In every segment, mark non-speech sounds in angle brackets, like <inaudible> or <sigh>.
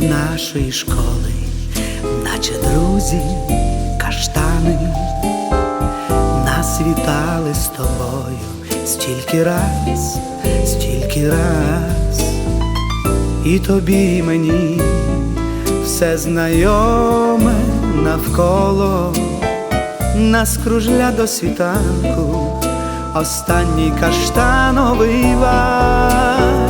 нашої школи, наче друзі, каштани, нас вітали з тобою стільки раз, стільки раз, і тобі і мені все знайоме навколо, нас кружля до світанку, останній каштановий вальс.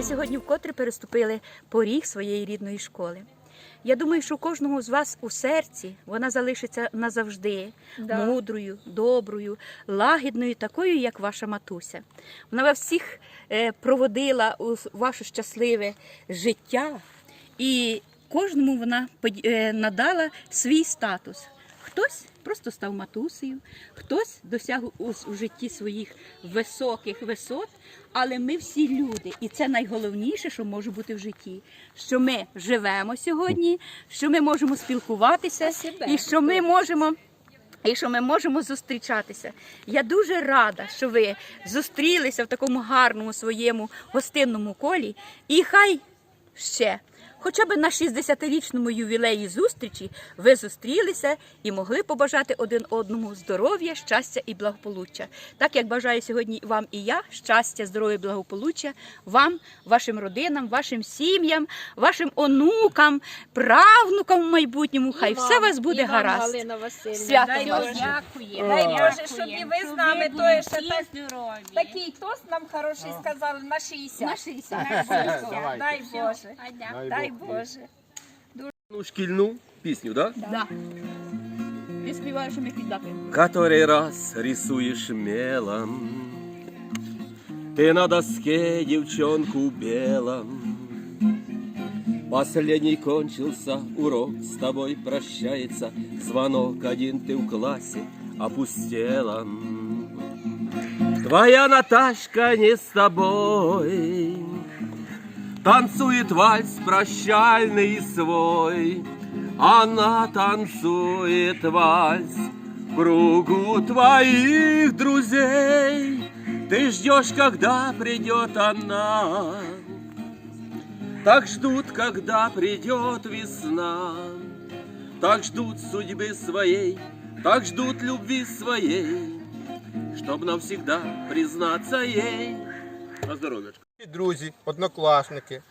Ви сьогодні вкотре переступили поріг своєї рідної школи. Я думаю, що у кожного з вас у серці вона залишиться назавжди мудрою, доброю, лагідною, такою, як ваша матуся. Вона вас всіх е, проводила у ваше щасливе життя, і кожному вона е, надала свій статус. Хтось просто став матусею, хтось досяг у, житті своїх високих висот, але ми всі люди, і це найголовніше, що може бути в житті. Що ми живемо сьогодні, що ми можемо спілкуватися, і що ми можемо. І що ми можемо зустрічатися. Я дуже рада, що ви зустрілися в такому гарному своєму гостинному колі. І хай ще, хоча б на 60-річному ювілеї зустрічі, ви зустрілися і могли побажати один одному здоров'я, щастя і благополуччя. Так як бажаю сьогодні вам і я щастя, здоров'я, благополуччя вам, вашим родинам, вашим сім'ям, вашим онукам, правнукам в майбутньому. Хай все у вас буде І гаразд. Галина Васильівна, Свято дай. Боже. Дякую. Дай Боже, щоб і ви з нами то ще так, здорові. такий тост нам хороший сказали на 60. На 60. Дай Боже. Дай Ну, шкільну пісню, да? Да. Ти співаєш, що ми піддати. Который раз рисуешь мелом Ты на доске девчонку белом Последний кончился урок, с тобой прощается Звонок один ты в классе опустела Твоя Наташка не с тобой Танцует вальс прощальный свой. Она танцует вальс в кругу твоих друзей. Ты ждешь, когда придет она. Так ждут, когда придет весна. Так ждут судьбы своей Так ждут любви своей Чтоб навсегда признаться ей. На здоров'ячко. Друзі, однокласники.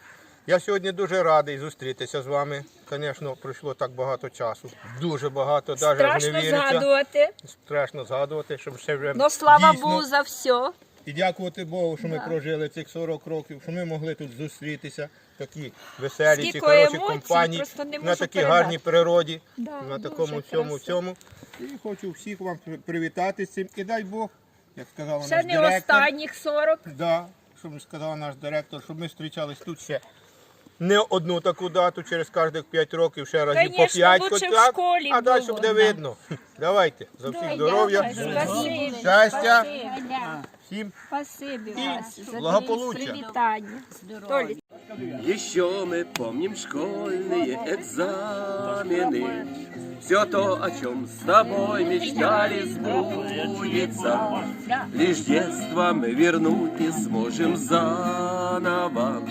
Я сьогодні дуже радий зустрітися з вами. Звісно, пройшло так багато часу. Дуже багато, навіть не віриться. згадувати. Страшно згадувати, щоб ще вже Ну слава дійсно. Богу за все. І дякувати Богу, що ми прожили цих 40 років, що ми могли тут зустрітися, такі веселі, ці хороші емоцій, компанії, на такій передати. гарній природі, Да, на такому всьому красиво. всьому. І хочу всіх вам привітати з цим. І дай Бог, як сказала Ще наш не директор. останніх 40. Да, щоб сказав наш директор, щоб ми зустрічались тут ще не одну таку дату, через кожних 5 років, ще разів по Конечно, 5 лучше в так, школі а далі було, буде да. видно. Давайте, за всіх здоров'я, Спасибі. щастя, всім Спасибо І вас за благополуччя. привітання. Еще мы помним школьные экзамены. Все то, о чем с тобой мечтали, сбудется. Лишь детство мы вернуть не сможем заново.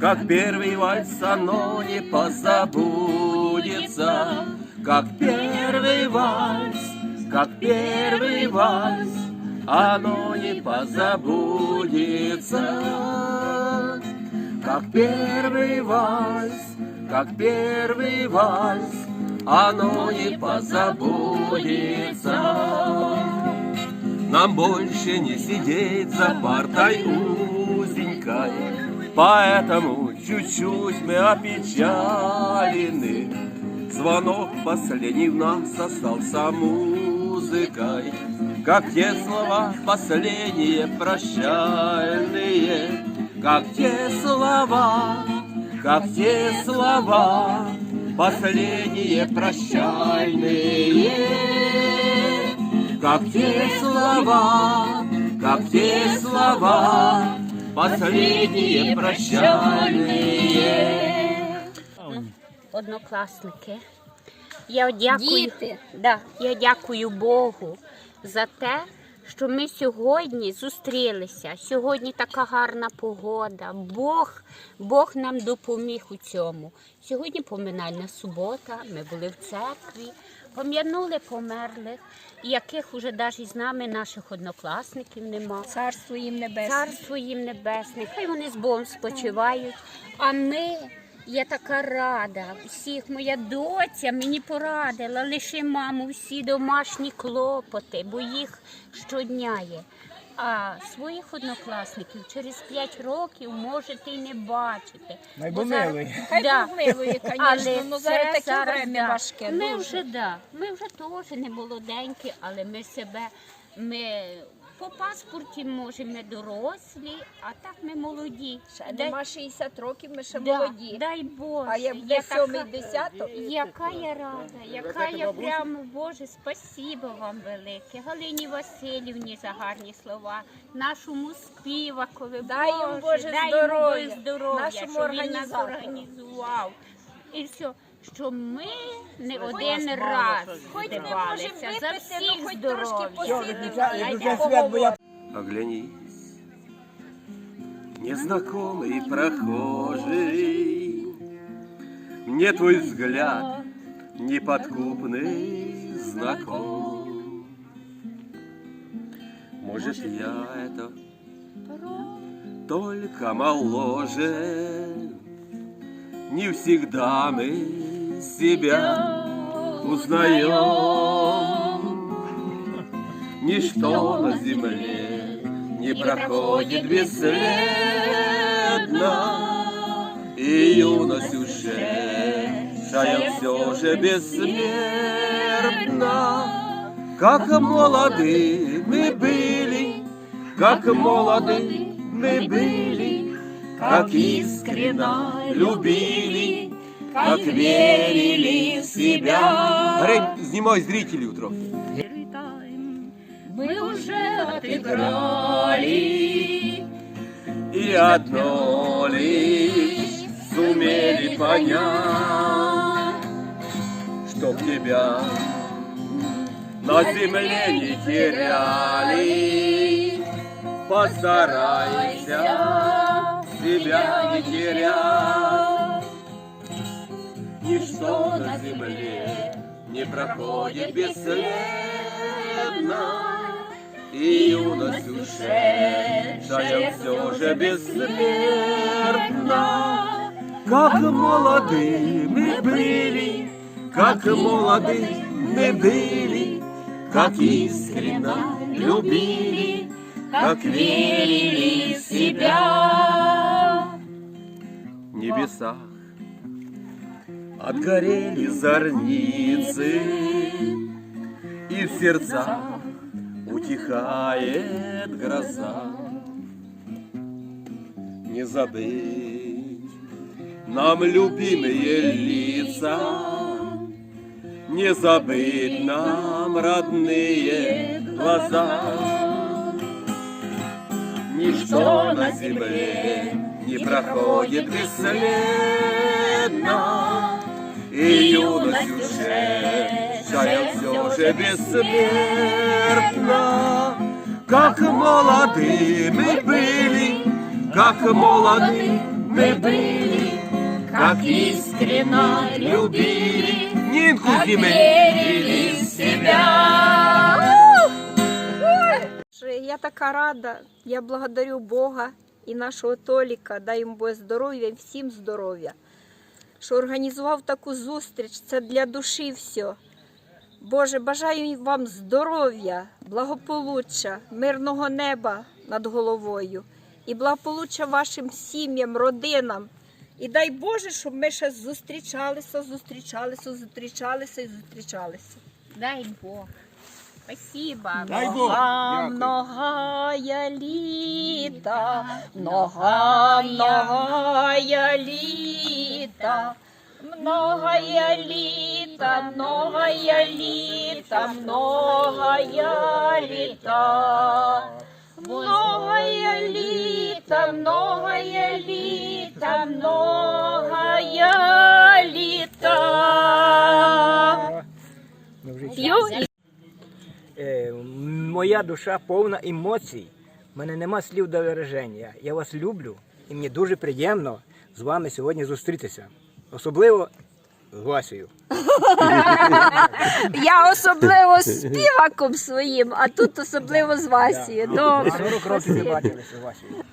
Как первый вальс оно не позабудется. Как первый вальс, как первый вальс, оно не позабудется. Как первый вальс, как первый вальс, оно не позабудется. Нам больше не сидеть за партой узенькой, Поэтому чуть-чуть мы опечалены. Звонок последний в нас остался музыкой, Как те слова последние прощальные, Как те слова, как те слова, последние прощальные, как те слова, как те слова, последние прощальные. однокласники. Я дякую, Діти. Да, я дякую Богу за те, що ми сьогодні зустрілися. Сьогодні така гарна погода. Бог, Бог нам допоміг у цьому. Сьогодні поминальна субота. Ми були в церкві, пом'янули померлих, яких уже навіть з нами наших однокласників нема. Царство їм небесне. Царство їм небесне, хай вони з Богом спочивають. А ми, я така рада, всіх моя доця мені порадила, лиши маму всі домашні клопоти, бо їх щодня є. А своїх однокласників через 5 років можете й не бачити. Бо зараз- Да. Бог милує, Але ну це зараз таке зараз, да. важке. Ми дуже. вже да, ми вже теж не молоденькі, але ми себе ми по паспорті може ми дорослі, а так ми молоді. Ще Дай- нема 60 років, ми ще да, молоді. Дай Боже. А як я така- сьомий десяток, Яка я рада, яка я прямо, Боже, спасибо вам велике. Галині Васильівні за гарні слова, нашому співакові, Дай їм, Боже, Боже, дай здоров'я, йому здоров'я, нашому що він нас організатору. організував. І все, що ми не один раз Хоч ми можемо здавалися за випити, ну всіх хоч трошки здоров'я. посидимо, Бог. поговоримо. Оглянись, незнакомый прохожий, Мне твой взгляд неподкупный знаком. Может, я это только моложе, Не всегда мы себя узнаем. Ничто на земле не проходит бесследно, И юность ушедшая все же бессмертна. Как молоды мы были, как молоды мы были, Как искренно любили, как верили в себя. Грей, знімай зрителів трохи. Мы уже отыграли И одно лишь сумели понять, Чтоб тебя на земле не теряли. Постарайся себя не терять. Ничто на земле не проходит бесследно, И юность ушедшая все же бессмертна. Как молоды мы были, как молоды мы были, Как искренно любили, как верили в себя. Небесах отгорели зорницы, И в сердцах утихает гроза. Не забыть нам любимые лица, Не забыть нам родные глаза. Ничто на земле не проходит бесследно, И юность ушедшая все же бессмертна. Как молоды мы были, как молоды мы были, Как искренно любили, Нинку земли себя. Що Я така рада, я благодарю Бога і нашого Толіка, дай йому Бог здоров'я всім здоров'я, що організував таку зустріч, це для душі все. Боже, бажаю вам здоров'я, благополуччя, мирного неба над головою і благополуччя вашим сім'ям, родинам. І дай Боже, щоб ми ще зустрічалися, зустрічалися, зустрічалися і зустрічалися. Дай Бог. Спасибо. Дай Бог. Нога, Дякую. многая літа, нога, многая літа, Многое літа, многое літа, многое літа. Многое літа, многое літа, многое літа. П'ю і Е, моя душа повна емоцій. У мене нема слів до вираження. Я вас люблю і мені дуже приємно з вами сьогодні зустрітися. Особливо з Васею. <laughs> Я особливо з співаком своїм, а тут особливо з Васією. Добре. 40 років не бачилися з Васею. <laughs>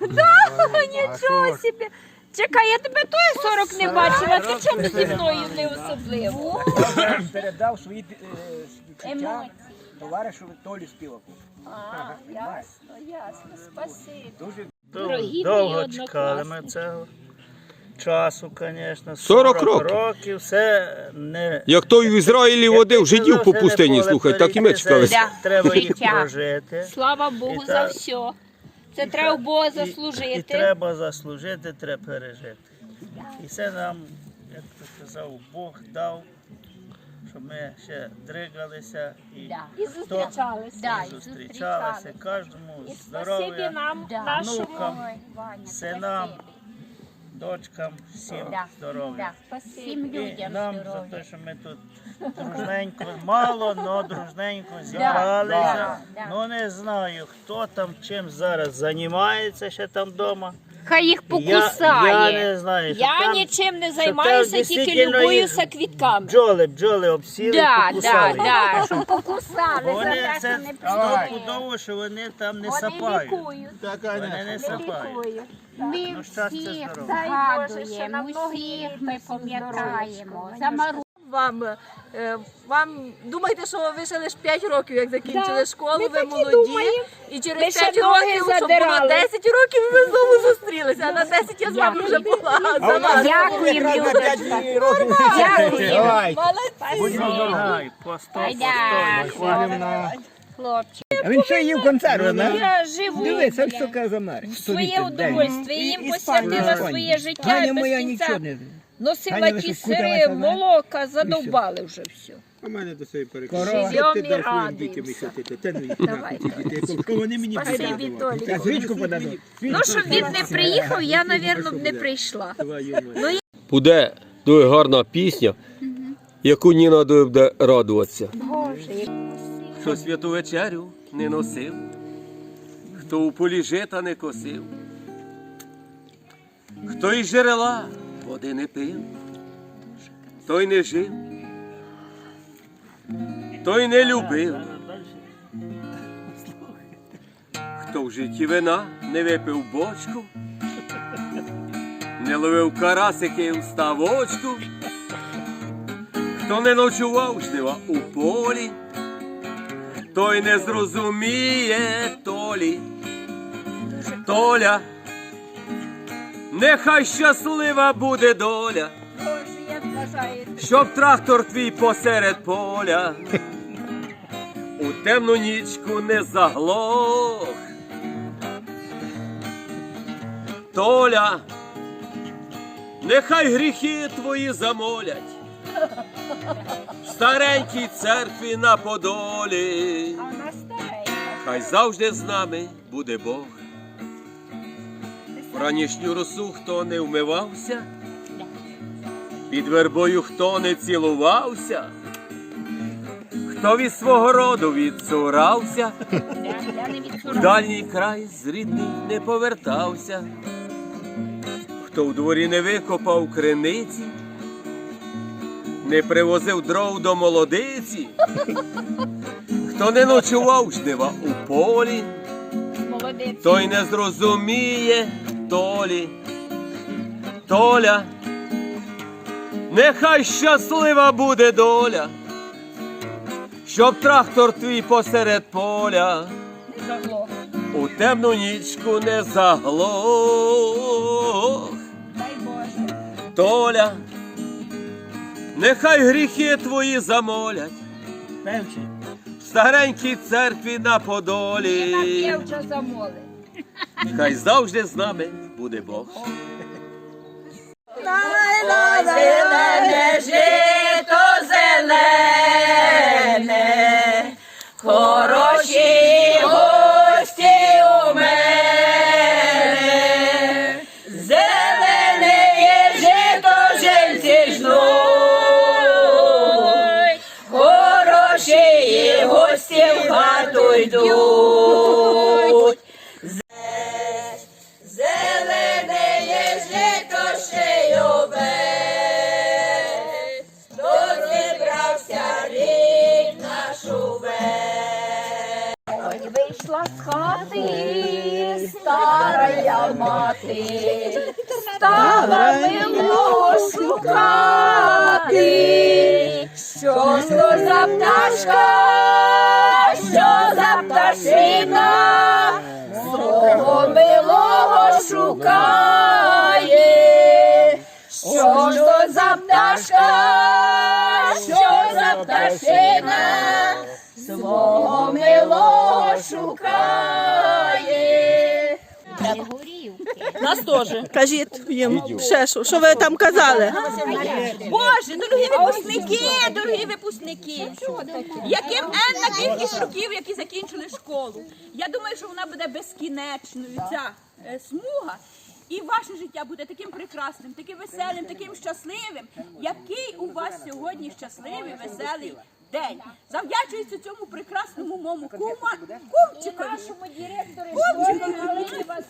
Нічого собі. Чекай, я тебе той 40 не бачила. Ти чому зі мною не особливо? Передав свої е, співчуття товаришу Толі Співаку. А, ясно, ясно. Спасибі. Дуже Дорогі Довго мої чекали ми цього часу, звісно. 40 років. років. Все не Як той в Ізраїлі водив жидів по пустині, слухай, так і ми чекали. Да. Треба їх Життя. прожити. Слава Богу І за так. все. Це треба Бога І, і заслужити. треба заслужити, треба пережити. І це нам, як то казав, Бог дав, щоб ми ще дригалися і Да. І зустрічалися. Да, і зустрічалися. Кожному І здоров'я, нам, Да. нашому. внукам, Ваня, синам, спасибі. дочкам, всім Да. здоров'я. Да. Всім І людям нам за те, що ми тут дружненько, мало, але дружненько зібралися. да. Ну не знаю, хто там чим зараз займається ще там вдома. Хай їх покусає. я не знаю, що Я там нічим не там займаюся, тільки дійсно любуюся їх- квітками. бджоли, бджоли обсіли, Да, да, покусали. да, щоб покусали за вони те, це що не прийшли. стопудово, що вони там не Вони сапають. лікують. Вони не сапають. лікують. Ми Ну, щастя, всіх здоров'я. Дай Боже, ще на згадуємо, всіх ми пам'ятаємо. За Вам, е, вам думаєте, що ви ще лише 5 років, як закінчили Да, школу, ми ви молоді, думаємо. і через ще 5 років, щоб було 10 років, ви знову зустрілися. А на 10 я з вами вже була. За вас. Хвалимо. Хлопчик. А він що їв консерви, не? Я живу Дивися, що каже за своє удовольствие. Їм посвятила своє життя без кінця нічого не... носила Ганя ті лише сири, молока, задовбали вже все. У мене до цієї Корова. Живем і радуємося. <laughs> Давай, Вони мені Спасибі, Толі. Я свічку подадуть. Ну, щоб він не приїхав, я, напевно, б не прийшла. Буде дуже гарна пісня, яку Ніна буде радуватися. Хто святу вечерю не носив, хто у полі жита не косив, хто із джерела води не пив, той не жив, той не любив. Хто в житті вина не випив бочку, не ловив карасики в ставочку, хто не ночував жнива у полі, той не зрозуміє толі. Толя, нехай щаслива буде доля, щоб трактор твій посеред поля у темну нічку не заглох. Толя, нехай гріхи твої замолять в старенькій церкві на Подолі. Хай завжди з нами буде Бог. В ранішню росу хто не вмивався, під вербою хто не цілувався, хто від свого роду відцурався, в дальній край з рідний не повертався, хто в дворі не викопав криниці, не привозив дров до молодиці, хто не ночував жнива у полі, той не зрозуміє толі. Толя, нехай щаслива буде доля, щоб трактор твій посеред поля у темну нічку не заглох. Толя, нехай гріхи твої замолять в старенькій церкві на Подолі. нап'є вже замоли. Хай завжди з нами буде Бог. Зелене жито пташка, що за пташина, свого милого шукає, що ж то за пташка, що за пташина, свого милого шукає. Нас теж. Кажіть їм ще що, що ви там казали? Боже, дорогі випускники, дорогі випускники, яким енна кількість років, які закінчили школу. Я думаю, що вона буде безкінечною, ця е, смуга. І ваше життя буде таким прекрасним, таким веселим, таким щасливим. Який у вас сьогодні щасливий, веселий день. Завдячується цьому прекрасному моєму кума, кумчикові, кумчикові,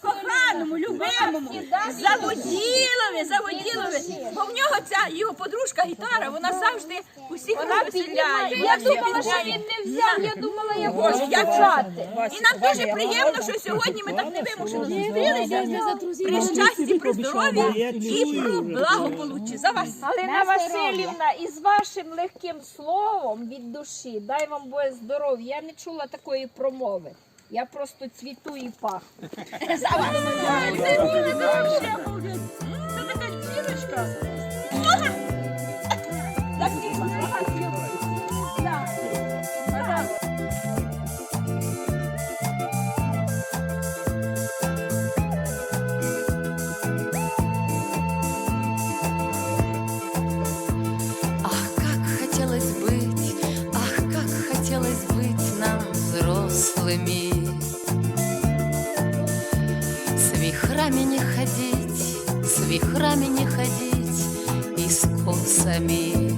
коханому, любимому, заводілові, заводілові. Бо в нього ця його подружка гітара, вона завжди усіх розвеселяє. Я думала, що він не взяв, я думала, я Боже, як брати. І нам дуже приємно, що сьогодні ми так невимушено зустрілися. при щасті, при здоров'ї і про благополуччя. За вас. Галина Васильівна, із вашим легким словом від душі, дай вам Боже здоров'я. Я не чула такої промови. Я просто цвіту і пахну. <laughs> с вихрами не ходить и с косами.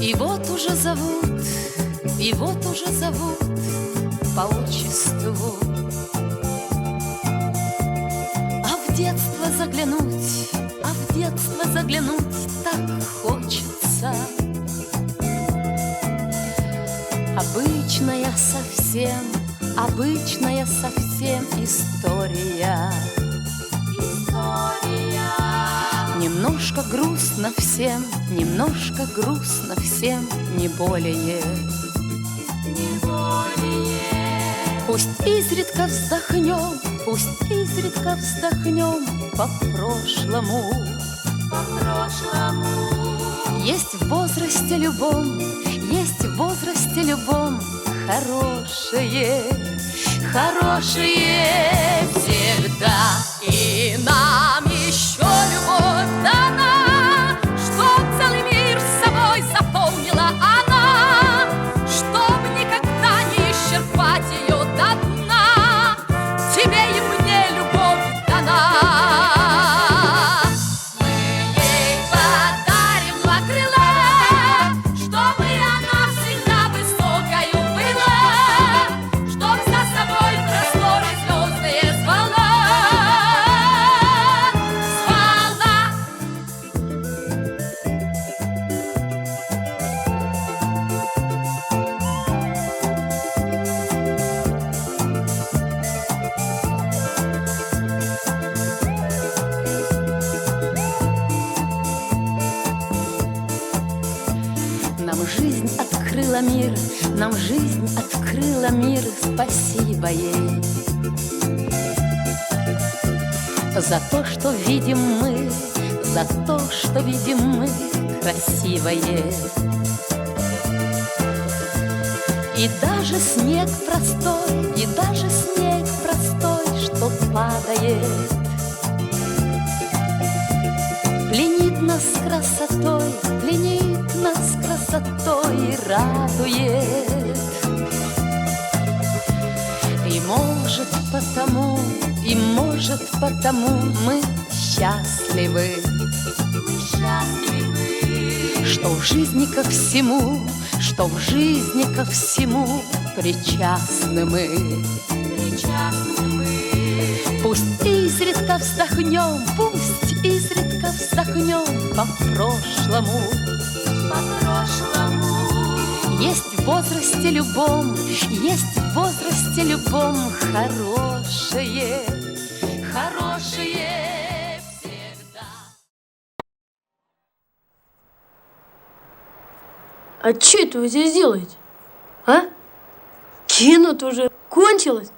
И вот уже зовут, и вот уже зовут по отчеству. А в детство заглянуть, а в детство заглянуть так хочется. Обычная совсем, обычная совсем история. Немножко грустно всем, немножко грустно всем, не более. Не более. Пусть изредка вздохнем, пусть изредка вздохнем по прошлому. По прошлому. Есть в возрасте любом, есть в возрасте любом хорошие, хорошие всегда. И нам спасибо ей. За то, что видим мы, за то, что видим мы красивое. И даже снег простой, и даже снег простой, что падает. Пленит нас красотой, пленит нас красотой и радует. Может потому, и может потому мы счастливы. Мы счастливы. Что в жизни ко всему, что в жизни ко всему причастны мы. Причастны мы. Пусть изредка вздохнем, пусть изредка вздохнем по прошлому. По прошлому. Есть в возрасте любом, есть в возрасте любом хорошее, хорошее. А что это вы здесь делаете? А? Кино-то уже кончилось.